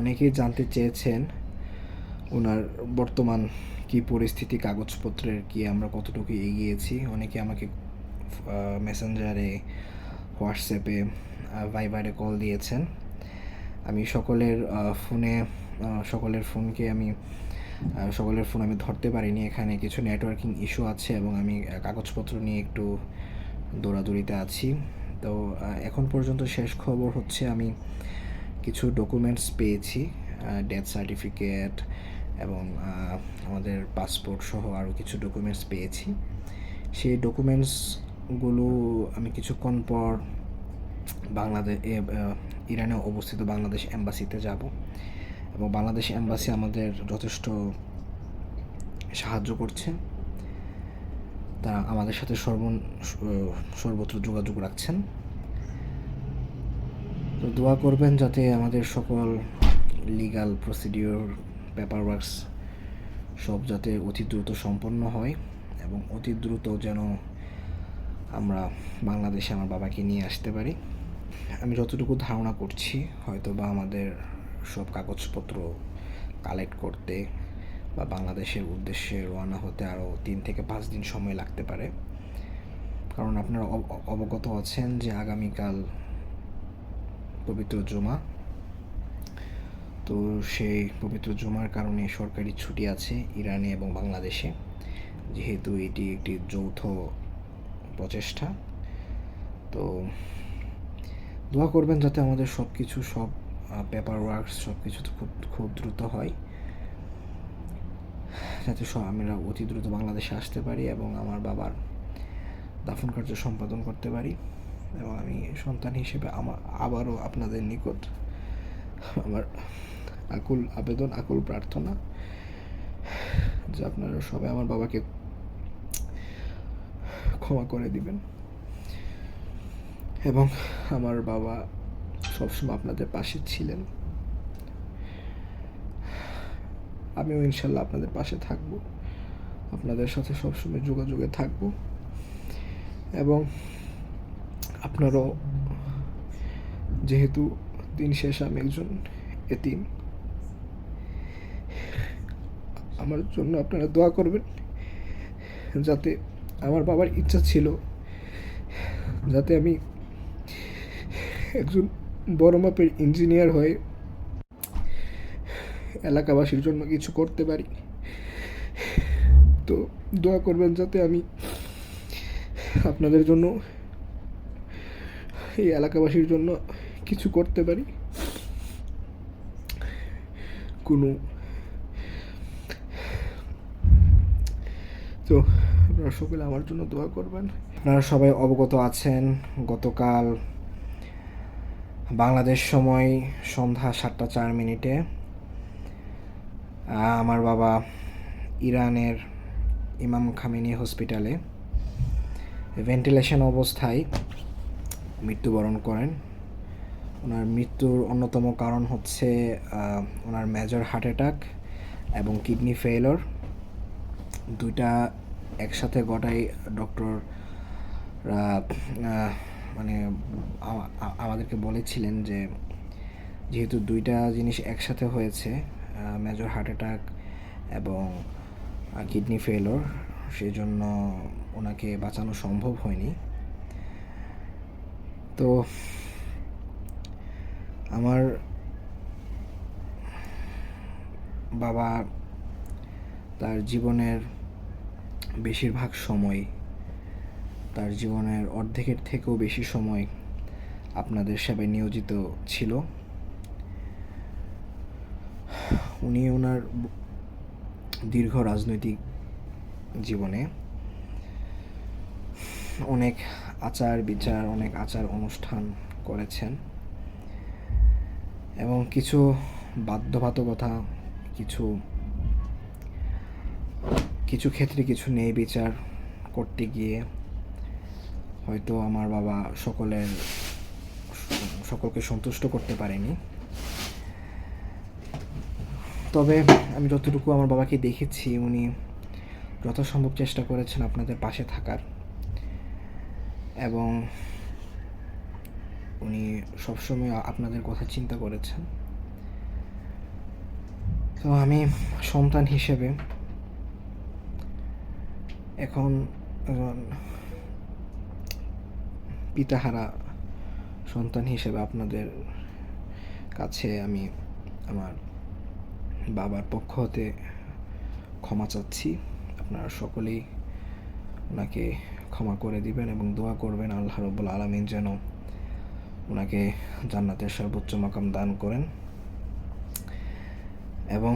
অনেকেই জানতে চেয়েছেন ওনার বর্তমান কি পরিস্থিতি, কাগজপত্রের কি আমরা কতটুকু এগিয়েছি। অনেকে আমাকে মেসেঞ্জারে হোয়াটসঅ্যাপে ভাইবারে কল দিয়েছেন। আমি সকলের ফোনে সকলের ফোনকে আমি সকলের ফোন আমি ধরতে পারিনি। এখানে কিছু নেটওয়ার্কিং ইস্যু আছে এবং আমি কাগজপত্র নিয়ে একটু দৌড়াদৌড়িতে আছি। তো এখন পর্যন্ত শেষ খবর হচ্ছে আমি কিছু ডকুমেন্টস পেয়েছি ডেথ সার্টিফিকেট এবং আমাদের পাসপোর্ট সহ আরও কিছু ডকুমেন্টস পেয়েছি। সেই ডকুমেন্টসগুলো আমি কিছুক্ষণ পর বাংলাদেশ ইরানে অবস্থিত বাংলাদেশ এম্বাসিতে যাব। এবং বাংলাদেশ এম্বাসি আমাদের যথেষ্ট সাহায্য করছে। তারা আমাদের সাথে সর্ব, সর্বত্র যোগাযোগ রাখছেন। তো দোয়া করবেন যাতে আমাদের সকল লিগাল প্রসিডিওর পেপার ওয়ার্কস সব যাতে অতি দ্রুত সম্পন্ন হয় এবং অতি দ্রুত যেন আমরা বাংলাদেশে আমার বাবাকে নিয়ে আসতে পারি। আমি যতটুকু ধারণা করছি হয়তো বা আমাদের সব কাগজপত্র কালেক্ট করতে বা বাংলাদেশের উদ্দেশ্যে রওনা হতে আরও তিন থেকে পাঁচ দিন সময় লাগতে পারে। কারণ আপনারা অব- অবগত আছেন যে আগামীকাল পবিত্র জুমা। তো সেই পবিত্র জুমার কারণে সরকারি ছুটি আছে ইরানে এবং বাংলাদেশে। যেহেতু এটি একটি যৌথ প্রচেষ্টা। তো দোয়া করবেন যাতে আমাদের সব কিছু সব পেপার ওয়ার্কস সব কিছু খুব খুব দ্রুত হয়। যাতে সব আমরা অতি দ্রুত বাংলাদেশে আসতে পারি এবং আমার বাবার দাফন কার্য সম্পাদন করতে পারি। এবং আমি সন্তান হিসেবে আমার আবারও আপনাদের নিকট আমার আকুল আবেদন, আকুল প্রার্থনা যে আপনারা সবাই আমার বাবাকে ক্ষমা করে দিবেন এবং আমার বাবা সবসময় আপনাদের পাশে ছিলেন। আমিও ইনশাল্লাহ আপনাদের পাশে থাকব, আপনাদের সাথে সবসময় যোগাযোগে থাকব এবং আপনারও। যেহেতু দিন শেষ আমি একজন এতিম, আমার জন্য আপনারা দোয়া করবেন যাতে আমার বাবার ইচ্ছা ছিল যাতে আমি একজন বড় মাপের ইঞ্জিনিয়ার হয়ে এলাকাবাসীর জন্য কিছু করতে পারি। তো দোয়া করবেন যাতে আমি আপনাদের জন্য এই এলাকাবাসীর জন্য কিছু করতে পারি। কোনো তো আপনারা সকলে আমার জন্য দোয়া করবেন। আপনারা সবাই অবগত আছেন, গতকাল বাংলাদেশ সময় সন্ধ্যা সাতটা চার মিনিটে আমার বাবা ইরানের ইমাম খামেনি হসপিটালে, ভেন্টিলেশন অবস্থায় মৃত্যুবরণ করেন। ওনার মৃত্যুর অন্যতম কারণ হচ্ছে ওনার মেজর হার্ট অ্যাটাক এবং কিডনি ফেইলর দুইটা একসাথে ঘটাই ডক্টররা মানে আমাদেরকে বলেছিলেন যে, যেহেতু দুইটা জিনিস একসাথে হয়েছে মেজর হার্ট অ্যাটাক এবং কিডনি ফেলর সেই জন্য ওনাকে বাঁচানো সম্ভব হয়নি। তো আমার বাবা তার জীবনের বেশিরভাগ সময়, তার জীবনের অর্ধেকের থেকেও বেশি সময় আপনাদের সেবায় নিয়োজিত ছিল। উনি ওনার দীর্ঘ রাজনৈতিক জীবনে অনেক আচার বিচার, অনেক আচার অনুষ্ঠান করেছেন। এবং কিছু বাধ্যবাধকতা, কিছু কিছু ক্ষেত্রে কিছু নেই বিচার করতে গিয়ে হয়তো আমার বাবা সকলের, সকলকে সন্তুষ্ট করতে পারেনি। তবে আমি যতটুকু আমার বাবাকে দেখেছি, উনি যথাসম্ভব চেষ্টা করেছেন আপনাদের পাশে থাকার। এবং উনি সবসময় আপনাদের কথা চিন্তা করেছেন। তো আমি সন্তান হিসেবে এখন পিতাহারা সন্তান হিসেবে আপনাদের কাছে আমি আমার বাবার পক্ষ হতে ক্ষমা চাচ্ছি। আপনারা সকলেই ওনাকে ক্ষমা করে দিবেন এবং দোয়া করবেন আল্লাহ রব্বুল আলমিন যেন ওনাকে জান্নাতের সর্বোচ্চ মাকাম দান করেন। এবং